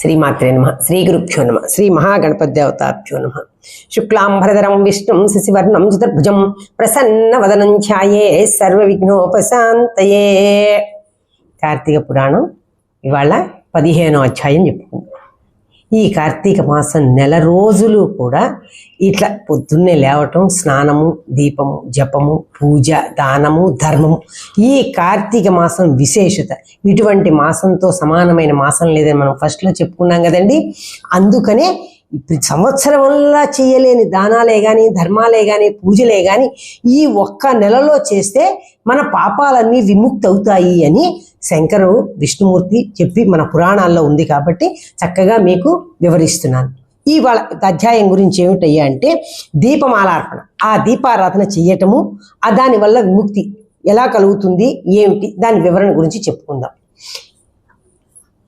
శ్రీమాత్రే నమ. శ్రీ గురుభ్యో నమ. శ్రీ మహాగణపతి దేవతాభ్యో నమ. శుక్లాంబరధరం విష్ణుం శశివర్ణం చతుర్భుజం ప్రసన్నవదనం ఛాయే సర్వ విఘ్నోపశాంతయే కార్తీక పురాణం ఇవాళ పదిహేనో అధ్యాయం చెప్పుకుందాం. ఈ కార్తీక మాసం నెల రోజులు కూడా ఇట్లా పొద్దున్నే లేవటం స్నానము దీపము జపము పూజ దానము ధర్మము. ఈ కార్తీక మాసం విశేషత. ఇటువంటి మాసంతో సమానమైన మాసం లేదని మనం ఫస్ట్లో చెప్పుకున్నాం కదండి. అందుకనే ఇప్పుడు సంవత్సరంలా చేయలేని దానాలే కానీ ధర్మాలే కానీ పూజలే కానీ ఈ ఒక్క నెలలో చేస్తే మన పాపాలన్నీ విముక్తి అవుతాయి అని శంకరు విష్ణుమూర్తి చెప్పి మన పురాణాల్లో ఉంది కాబట్టి చక్కగా మీకు వివరిస్తున్నాను. ఈ వాళ్ళ అధ్యాయం గురించి ఏమిటయ్యా అంటే దీపమాలార్పణ. ఆ దీపారాధన చేయటము ఆ దానివల్ల విముక్తి ఎలా కలుగుతుంది ఏమిటి దాని వివరణ గురించి చెప్పుకుందాం.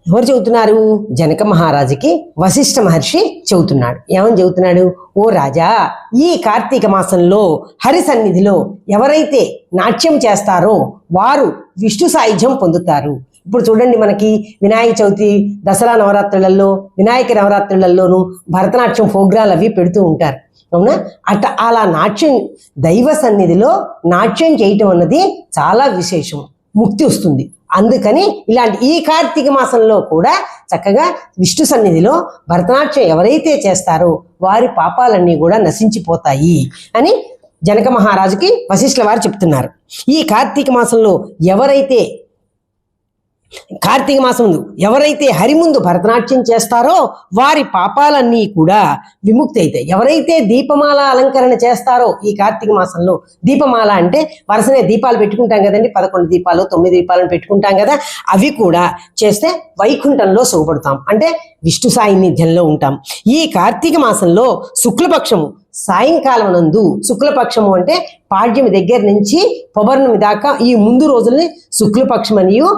ఎవరు చెబుతున్నారు? జనక మహారాజుకి వశిష్ఠ మహర్షి చెబుతున్నాడు. ఏమని చెబుతున్నాడు? ఓ రాజా ఈ కార్తీక మాసంలో హరి సన్నిధిలో ఎవరైతే నాట్యం చేస్తారో వారు విష్ణు సాయుధ్యం పొందుతారు. ఇప్పుడు చూడండి మనకి వినాయక చవితి దసరా నవరాత్రులలో వినాయక నవరాత్రులలోనూ భరతనాట్యం ప్రోగ్రాలు అవి పెడుతూ ఉంటారు. అవునా? అట్ట అలా నాట్యం దైవ సన్నిధిలో నాట్యం చేయటం అన్నది చాలా విశేషం. ముక్తి వస్తుంది. అందుకని ఇలాంటి ఈ కార్తీక మాసంలో కూడా చక్కగా విష్ణు సన్నిధిలో భరతనాట్యం ఎవరైతే చేస్తారో వారి పాపాలన్నీ కూడా నశించిపోతాయి అని జనక మహారాజుకి వశిష్ఠుల వారు చెప్తున్నారు. ఈ కార్తీక మాసంలో ఎవరైతే కార్తీక మాసం ముందు ఎవరైతే హరి ముందు భరతనాట్యం చేస్తారో వారి పాపాలన్నీ కూడా విముక్తి అవుతాయి ఎవరైతే దీపమాల అలంకరణ చేస్తారో ఈ కార్తీక మాసంలో దీపమాల అంటే వరుసనే దీపాలు పెట్టుకుంటాం కదండి పదకొండు దీపాలు తొమ్మిది దీపాలను పెట్టుకుంటాం కదా అవి కూడా చేస్తే వైకుంఠంలో శుభపడతాం. అంటే విష్ణు సాన్నిధ్యంలో ఉంటాం. ఈ కార్తీక మాసంలో శుక్లపక్షము సాయంకాలం నందు శుక్లపక్షము అంటే పాడ్యమి దగ్గర నుంచి పౌర్ణమి దాకా ఈ ముందు రోజుల్ని శుక్లపక్షం అనియు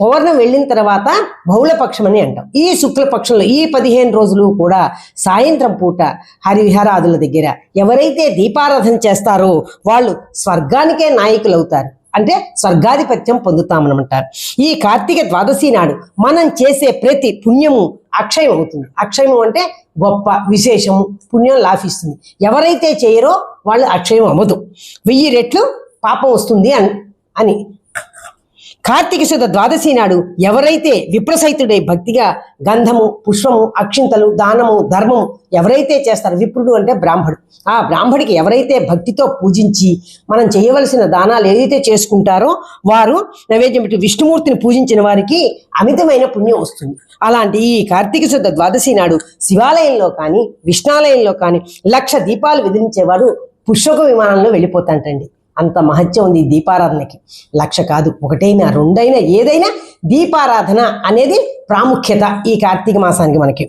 పౌర్ణం వెళ్ళిన తర్వాత బహుళపక్షం అని అంటాం. ఈ శుక్లపక్షంలో ఈ పదిహేను రోజులు కూడా సాయంత్రం పూట హరివిహారాదుల దగ్గర ఎవరైతే దీపారాధన చేస్తారో వాళ్ళు స్వర్గానికే నాయకులు అవుతారు అంటే స్వర్గాధిపత్యం పొందుతామనమంటారు. ఈ కార్తీక ద్వాదశి నాడు మనం చేసే ప్రతి పుణ్యము అక్షయం అవుతుంది. అక్షయం అంటే గొప్ప విశేషము పుణ్యం లాభిస్తుంది. ఎవరైతే చేయరో వాళ్ళు అక్షయం అవ్వదు. వెయ్యి రెట్లు పాపం వస్తుంది అని అని కార్తీక శుద్ధ ద్వాదశి నాడు ఎవరైతే విప్రసహితుడై భక్తిగా గంధము పుష్పము అక్షింతలు దానము ధర్మము ఎవరైతే చేస్తారో విప్రుడు అంటే బ్రాహ్మడు. ఆ బ్రాహ్మడికి ఎవరైతే భక్తితో పూజించి మనం చేయవలసిన దానాలు ఏదైతే చేసుకుంటారో వారు నైవేద్యం పెట్టి విష్ణుమూర్తిని పూజించిన వారికి అమితమైన పుణ్యం వస్తుంది. అలాంటి ఈ కార్తీక శుద్ధ ద్వాదశి నాడు శివాలయంలో కానీ విష్ణాలయంలో కానీ లక్ష దీపాలు వెదిరించేవారు పుష్పక విమానంలో వెళ్ళిపోతాంటండి. అంత మహత్యం ఉంది ఈ దీపారాధనకి. లక్ష కాదు ఒకటైనా రెండైనా ఏదైనా దీపారాధన అనేది ప్రాముఖ్యత ఈ కార్తీక మాసానికి మనకి.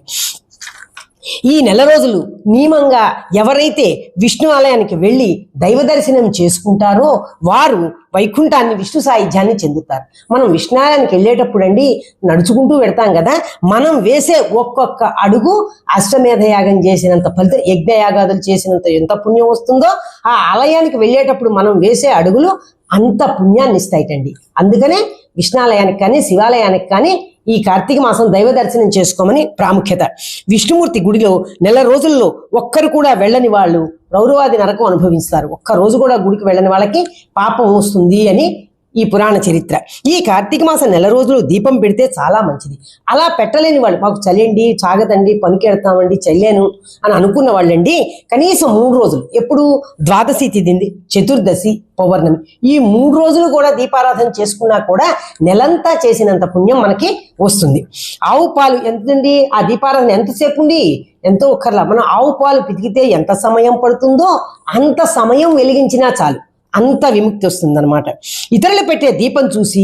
ఈ నెల రోజులు నియమంగా ఎవరైతే విష్ణు ఆలయానికి వెళ్ళి దైవ దర్శనం చేసుకుంటారో వారు వైకుంఠాన్ని విష్ణు సాయుధ్యాన్ని చెందుతారు. మనం విష్ణు ఆలయానికి వెళ్ళేటప్పుడు అండి నడుచుకుంటూ వెడతాం కదా మనం వేసే ఒక్కొక్క అడుగు అష్టమేధ యాగం చేసినంత ఫలితం యజ్ఞయాగాదులు చేసినంత ఎంత పుణ్యం వస్తుందో ఆ ఆలయానికి వెళ్ళేటప్పుడు మనం వేసే అడుగులు అంత పుణ్యాన్ని ఇస్తాయిటండి. అందుకనే విష్ణాలయానికి కానీ శివాలయానికి కానీ ఈ కార్తీక మాసం దైవ దర్శనం చేసుకోమని ప్రాముఖ్యత. విష్ణుమూర్తి గుడిలో నెల రోజుల్లో ఒక్కరు కూడా వెళ్ళని వాళ్ళు రౌరవాది నరకం అనుభవిస్తారు. ఒక్క రోజు కూడా గుడికి వెళ్ళని వాళ్ళకి పాపం వస్తుంది అని ఈ పురాణ చరిత్ర. ఈ కార్తీక మాసం నెల రోజులు దీపం పెడితే చాలా మంచిది. అలా పెట్టలేని వాళ్ళు మాకు చలియండి చాగదండి పనికెడతామండి చల్లాను అని అనుకున్న వాళ్ళండి కనీసం మూడు రోజులు. ఎప్పుడు? ద్వాదశి తిదింది చతుర్దశి పౌర్ణమి. ఈ మూడు రోజులు కూడా దీపారాధన చేసుకున్నా కూడా నెలంతా చేసినంత పుణ్యం మనకి వస్తుంది. ఆవు పాలు ఎంతండి? ఆ దీపారాధన ఎంతసేపు ఉంది ఎంతో ఒక్కర్లా. మనం ఆవు పాలు పితికితే ఎంత సమయం పడుతుందో అంత సమయం వెలిగించినా చాలు. అంత విముక్తి వస్తుందన్నమాట. ఇతరులు పెట్టే దీపం చూసి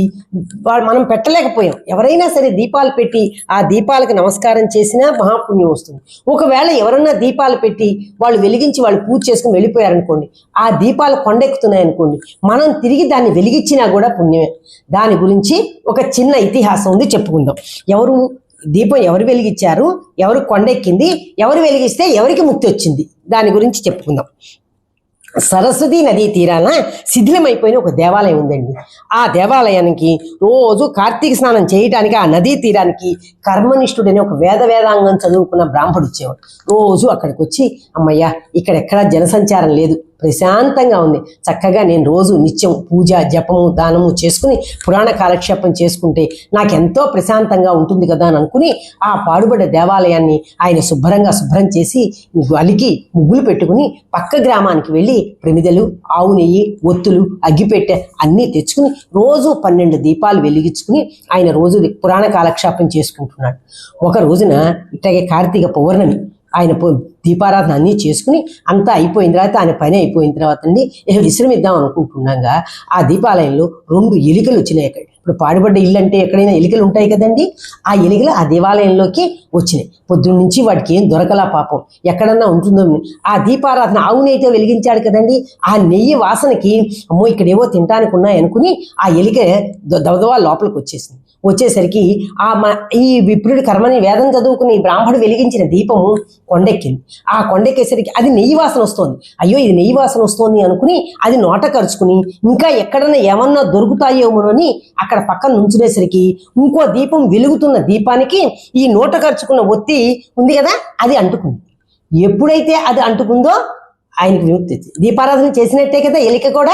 మనం పెట్టలేకపోయాం. ఎవరైనా సరే దీపాలు పెట్టి ఆ దీపాలకు నమస్కారం చేసినా మహాపుణ్యం వస్తుంది. ఒకవేళ ఎవరన్నా దీపాలు పెట్టి వాళ్ళు వెలిగించి వాళ్ళు పూజ చేసుకుని వెళ్ళిపోయారనుకోండి ఆ దీపాలు కొండెక్కుతున్నాయి అనుకోండి మనం తిరిగి దాన్ని వెలిగించినా కూడా పుణ్యమే. దాని గురించి ఒక చిన్న ఇతిహాసం ఉంది చెప్పుకుందాం. ఎవరు దీపం ఎవరు వెలిగించారు ఎవరు కొండెక్కింది ఎవరు వెలిగిస్తే ఎవరికి ముక్తి వచ్చింది? దాని గురించి చెప్పుకుందాం. సరస్వతి నదీ తీరాన శిథిలమైపోయిన ఒక దేవాలయం ఉందండి. ఆ దేవాలయానికి రోజు కార్తీక స్నానం చేయటానికి ఆ నదీ తీరానికి కర్మనిష్ఠుడని ఒక వేద వేదాంగం చదువుకున్న బ్రాహ్మడు వచ్చేవాడు. రోజు అక్కడికి వచ్చి అమ్మయ్య ఇక్కడ ఎక్కడా జనసంచారం లేదు. ప్రశాంతంగా ఉంది. చక్కగా నేను రోజు నిత్యం పూజ జపము దానము చేసుకుని పురాణ కాలక్షేపం చేసుకుంటే నాకెంతో ప్రశాంతంగా ఉంటుంది కదా అని అనుకుని ఆ పాడుబడ్డ దేవాలయాన్ని ఆయన శుభ్రంగా శుభ్రం చేసి అలికి ముగ్గులు పెట్టుకుని పక్క గ్రామానికి వెళ్ళి ప్రమిదలు ఆవు నెయ్యి ఒత్తులు అగ్గిపెట్టె అన్నీ తెచ్చుకుని రోజు పన్నెండు దీపాలు వెలిగించుకుని ఆయన రోజు పురాణ కాలక్షేపం చేసుకుంటున్నాడు. ఒక రోజున ఇట్లాగే కార్తీక పౌర్ణమి ఆయన దీపారాధన అన్నీ చేసుకుని అంతా అయిపోయిన తర్వాత ఆయన పని అయిపోయిన తర్వాత అండి విశ్రమిద్దాం అనుకుంటుండగా ఆ దీపాలయంలో రెండు ఎలికలు వచ్చినాయి అక్కడ ఇప్పుడు పాడుబడ్డ ఇల్లు అంటే ఎక్కడైనా ఎలికలు ఉంటాయి కదండి? ఆ ఎలికలు ఆ దేవాలయంలోకి వచ్చినాయి. పొద్దున్న నుంచి వాటికి ఏం దొరకలా పాపం. ఎక్కడన్నా ఉంటుందో ఆ దీపారాధన ఆవు నెయ్యితో వెలిగించాడు కదండి? ఆ నెయ్యి వాసనకి అమ్మో ఇక్కడేవో తినడానికి ఉన్నాయి అనుకుని ఆ ఎలిక ద- దవదవా లోపలికి వచ్చేసింది. వచ్చేసరికి ఆ మా ఈ విప్రుడి కర్మని వేదం చదువుకుని బ్రాహ్మడు వెలిగించిన దీపము కొండెక్కింది. ఆ కొండెక్కేసరికి అది నెయ్యి వాసన వస్తోంది. అయ్యో ఇది నెయ్యి వాసన వస్తోంది అనుకుని అది నోట కరుచుకుని ఇంకా ఎక్కడన్నా ఏమన్నా దొరుకుతాయేమోనని అక్కడ పక్కన నుంచునేసరికి ఇంకో దీపం వెలుగుతున్న దీపానికి ఈ నోట కరుచుకున్న ఒత్తి ఉంది కదా అది అంటుకుంది. ఎప్పుడైతే అది అంటుకుందో ఆయనకి విముక్తి వచ్చింది దీపారాధన చేసినట్టే కదా ఎలిక కూడా?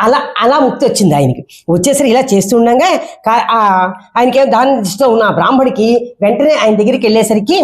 అలా అలా ముక్తి వచ్చింది ఆయనకి. వచ్చేసరికి ఇలా చేస్తుండగా కా- ఆ ఆయనకి దాని దృష్టిలో ఉన్న బ్రాహ్మడికి వెంటనే ఆయన దగ్గరికి వెళ్ళేసరికి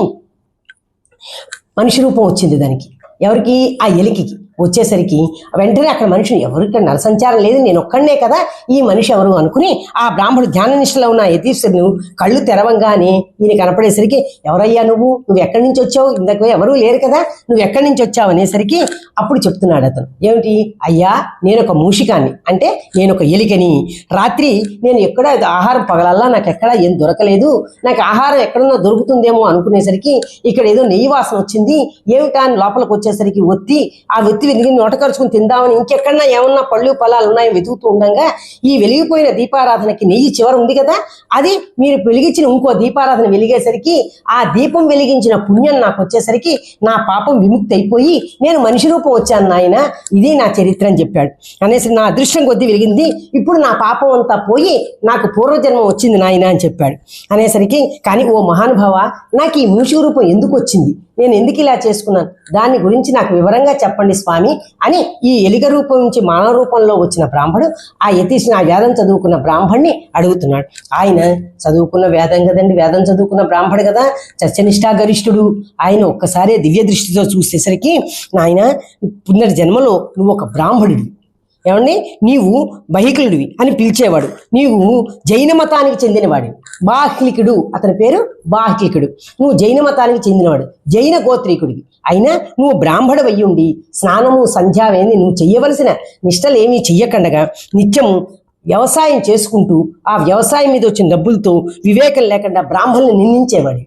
మనిషి రూపం వచ్చింది దానికి. ఎవరికి? ఆ ఎలికి వచ్చేసరికి వెంటనే అక్కడ మనిషి ఎవరికి నరసంచారం లేదు నేను ఒక్కడనే కదా ఈ మనిషి ఎవరు అనుకుని ఆ బ్రాహ్మడు ధ్యాన నిష్టలో ఉన్న యతీశ్వరుని కళ్ళు తెరవంగానే ఈయన కనపడేసరికి ఎవరయ్యా నువ్వు? నువ్వు ఎక్కడి నుంచి వచ్చావు? ఇందకు ఎవరు లేరు కదా నువ్వు ఎక్కడి నుంచి వచ్చావు? అనేసరికి అప్పుడు చెప్తున్నాడు అతను. ఏమిటి? అయ్యా నేను ఒక మూషికాన్ని అంటే నేను ఒక ఎలికని. రాత్రి నేను ఎక్కడ ఆహారం పగలల్లా నాకు ఎక్కడ ఏం దొరకలేదు. నాకు ఆహారం ఎక్కడన్నా దొరుకుతుందేమో అనుకునేసరికి ఇక్కడ ఏదో నెయ్యి వాసన వచ్చింది. ఏమిటా? అని లోపలికి వచ్చేసరికి ఒత్తి ఆ ఒత్తి వెలిగి నోటకరుచుకుని తిందామని ఇంకెక్కడన్నా ఏమన్నా పళ్ళు పొలాలు ఉన్నాయో వెతుకుతూ ఉండగా ఈ వెలిగిపోయిన దీపారాధనకి నెయ్యి చివర ఉంది కదా అది మీరు వెలిగించిన ఇంకో దీపారాధన వెలిగేసరికి ఆ దీపం వెలిగించిన పుణ్యం నాకు వచ్చేసరికి నా పాపం విముక్తి అయిపోయి నేను మనిషి రూపం వచ్చాను నాయన ఇది నా చరిత్ర అని చెప్పాడు. అనేసి నా అదృష్టం కొద్దీ వెలిగింది. ఇప్పుడు నా పాపం అంతా పోయి నాకు పూర్వజన్మ వచ్చింది నాయన అని చెప్పాడు. అనేసరికి కానీ ఓ మహానుభావ నాకు ఈ మనిషి రూపం ఎందుకు వచ్చింది? నేను ఎందుకు ఇలా చేసుకున్నాను? దాని గురించి నాకు వివరంగా చెప్పండి స్వామి అని ఈ ఎలిగ రూపం నుంచి మానవ రూపంలో వచ్చిన బ్రాహ్మడు ఆ యతీష్ని ఆ వేదం చదువుకున్న బ్రాహ్మణ్ణి అడుగుతున్నాడు. ఆయన చదువుకున్న వేదం కదండి వేదం చదువుకున్న బ్రాహ్మడు కదా? చర్చనిష్టా గరిష్ఠుడు. ఆయన ఒక్కసారి దివ్య దృష్టితో చూసేసరికి నాయన పునర్ జన్మలో నువ్వు ఒక బ్రాహ్మణుడు ఏమండి? నీవు బహికులుడివి అని పిలిచేవాడు. నీవు జైన మతానికి చెందినవాడివి. బాహ్లికుడు అతని పేరు బాహ్లికుడు. నువ్వు జైన మతానికి చెందినవాడు జైన గోత్రీకుడివి. అయినా నువ్వు బ్రాహ్మణవయ్యి ఉండి స్నానము సంధ్యావేని నువ్వు చెయ్యవలసిన నిష్టలేమీ చెయ్యకుండగా నిత్యము వ్యవసాయం చేసుకుంటూ ఆ వ్యవసాయం మీద వచ్చిన డబ్బులతో వివేకం లేకుండా బ్రాహ్మణుల్ని నిందించేవాడు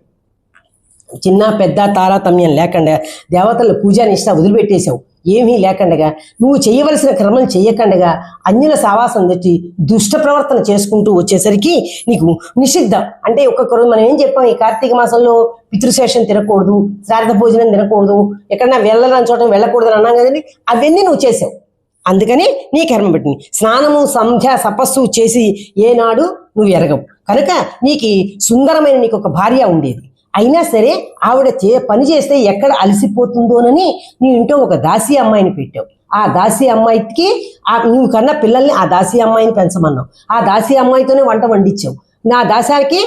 చిన్న పెద్ద తారతమ్యం లేకుండా దేవతల పూజా నిష్ట వదిలిపెట్టేశావు. ఏమీ లేకుండగా. నువ్వు చేయవలసిన క్రమం చేయకుండగా. అన్యుల సావాసం తెచ్చి దుష్ట ప్రవర్తన చేసుకుంటూ వచ్చేసరికి నీకు నిషిద్ధం. అంటే ఒక్కొక్క రోజు మనం ఏం చెప్పాం? ఈ కార్తీక మాసంలో పితృశేషం తినకూడదు శారద భోజనం తినకూడదు ఎక్కడన్నా వెళ్ళని చోట వెళ్ళకూడదు అని అన్నాం కదండి. అవన్నీ నువ్వు చేసావు. అందుకని నీ కర్మ పెట్టింది. స్నానము సంధ్య తపస్సు చేసి ఏనాడు నువ్వు ఎరగవు. కనుక నీకు సుందరమైన నీకు ఒక భార్య ఉండేది. అయినా సరే ఆవిడ చే పని చేస్తే ఎక్కడ అలసిపోతుందోనని నీ ఇంట్లో ఒక దాసి అమ్మాయిని పెట్టావు. ఆ దాసి అమ్మాయికి ఆ నువ్వు కన్నా పిల్లల్ని ఆ దాసి అమ్మాయిని పెంచమన్నావు. ఆ దాసి అమ్మాయితోనే వంట వండించావు నా దాసారికి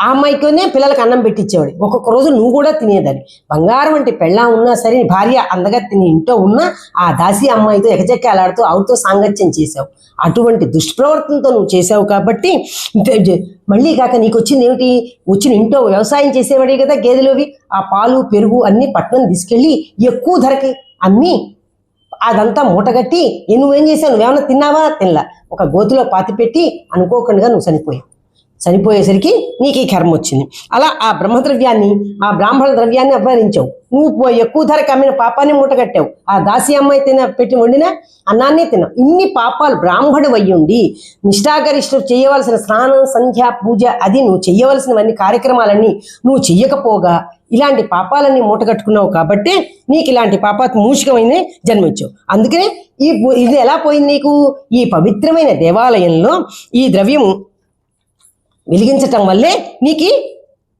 ఆ అమ్మాయితోనే పిల్లలకు అన్నం పెట్టించేవాడు ఒక్కొక్క రోజు నువ్వు కూడా తినేదాన్ని. బంగారం అంటే పెళ్ళా ఉన్నా సరే భార్య అందగా తిని ఇంట్లో ఉన్నా ఆ దాసి అమ్మాయితో ఎకచెక్కాలాడుతూ ఆవిడతో సాంగత్యం చేసావు అటువంటి దుష్ప్రవర్తనతో నువ్వు చేసావు కాబట్టి మళ్ళీ కాక నీకు వచ్చింది ఏమిటి? వచ్చిన ఇంట్లో వ్యవసాయం చేసేవాడే కదా గేదెలోవి. ఆ పాలు పెరుగు అన్ని పట్నం తీసుకెళ్ళి ఎక్కువ ధరకి అమ్మి అదంతా మూటగట్టి నువ్వేం చేసావు నువ్వేమన్నా తిన్నావా? తినలా. ఒక గోతిలో పాతి పెట్టి అనుకోకుండా నువ్వు చనిపోయావు. చనిపోయేసరికి నీకు ఈ కర్మ వచ్చింది అలా ఆ బ్రహ్మద్రవ్యాన్ని ఆ బ్రాహ్మణ ద్రవ్యాన్ని అపహరించావు. నువ్వు ఎక్కువ ధరకు అమ్మిన పాపాన్ని మూటగట్టావు ఆ దాసి అమ్మాయి తిన పెట్టి వండిన అన్నాన్ని తిన్నావు. ఇన్ని పాపాలు బ్రాహ్మడు అయ్యుండి నిష్ఠాగరిష్ఠుడు చేయవలసిన స్నానం సంధ్య పూజ అది నువ్వు చేయవలసినవన్నీ కార్యక్రమాలన్నీ నువ్వు చెయ్యకపోగా ఇలాంటి పాపాలన్నీ మూటగట్టుకున్నావు కాబట్టి నీకు ఇలాంటి పాపాత్ మూషికమైన జన్మించావు. అందుకనే ఈ ఇది ఎలా పోయింది నీకు? ఈ పవిత్రమైన దేవాలయంలో ఈ ద్రవ్యము వెలిగించటం వల్లే నీకు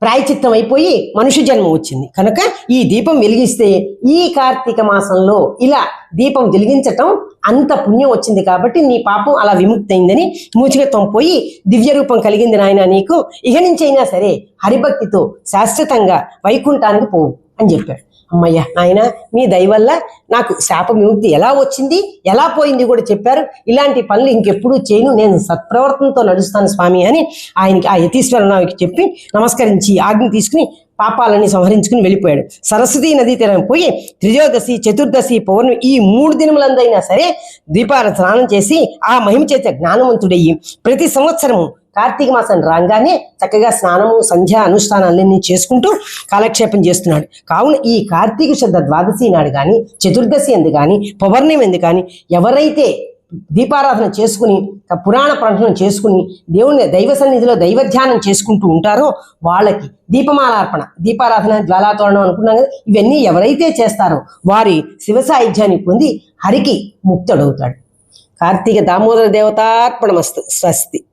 ప్రాయచిత్తం అయిపోయి మనుష్య జన్మ వచ్చింది. కనుక ఈ దీపం వెలిగిస్తే ఈ కార్తీక మాసంలో ఇలా దీపం వెలిగించటం అంత పుణ్యం వచ్చింది కాబట్టి నీ పాపం అలా విముక్తయిందని మూచికత్వం పోయి దివ్య రూపం కలిగింది నాయన నీకు. ఇహ నుంచి అయినా సరే హరిభక్తితో శాశ్వతంగా వైకుంఠానికి పోవు అని చెప్పాడు. అమ్మయ్య నాయన మీ దయ వల్ల నాకు శాప విముక్తి ఎలా వచ్చింది ఎలా పోయింది కూడా చెప్పారు. ఇలాంటి పనులు ఇంకెప్పుడు చేయను. నేను సత్ప్రవర్తనతో నడుస్తాను స్వామి అని ఆయనకి ఆ యతీశ్వరనావికి చెప్పి నమస్కరించి ఆజ్ఞ తీసుకుని పాపాలని సంహరించుకుని వెళ్ళిపోయాడు. సరస్వతీ నదీ తీరం పోయి త్రియోదశి చతుర్దశి పౌర్ణమి ఈ మూడు దినములందైనా సరే ద్వీపాల స్నానం చేసి ఆ మహిమ చేత జ్ఞానవంతుడయ్యి ప్రతి సంవత్సరము కార్తీక మాసం రాగానే చక్కగా స్నానము సంధ్య అనుష్ఠానాలన్నీ చేసుకుంటూ కాలక్షేపం చేస్తున్నాడు. కావున ఈ కార్తీక శుద్ధ ద్వాదశి నాడు కానీ చతుర్దశి ఎందు కానీ పౌర్ణమి ఎందు కానీ ఎవరైతే దీపారాధన చేసుకుని పురాణ ప్రకటన చేసుకుని దేవుని దైవ సన్నిధిలో దైవ ధ్యానం చేసుకుంటూ ఉంటారో వాళ్ళకి దీపమాలార్పణ దీపారాధన జ్వాలాతోరణం అనుకున్నాం కదా ఇవన్నీ ఎవరైతే చేస్తారో వారి శివ సాహిత్యాన్ని పొంది హరికి ముక్తుడవుతాడు. కార్తీక దామోదర దేవతార్పణమస్తు స్వస్తి.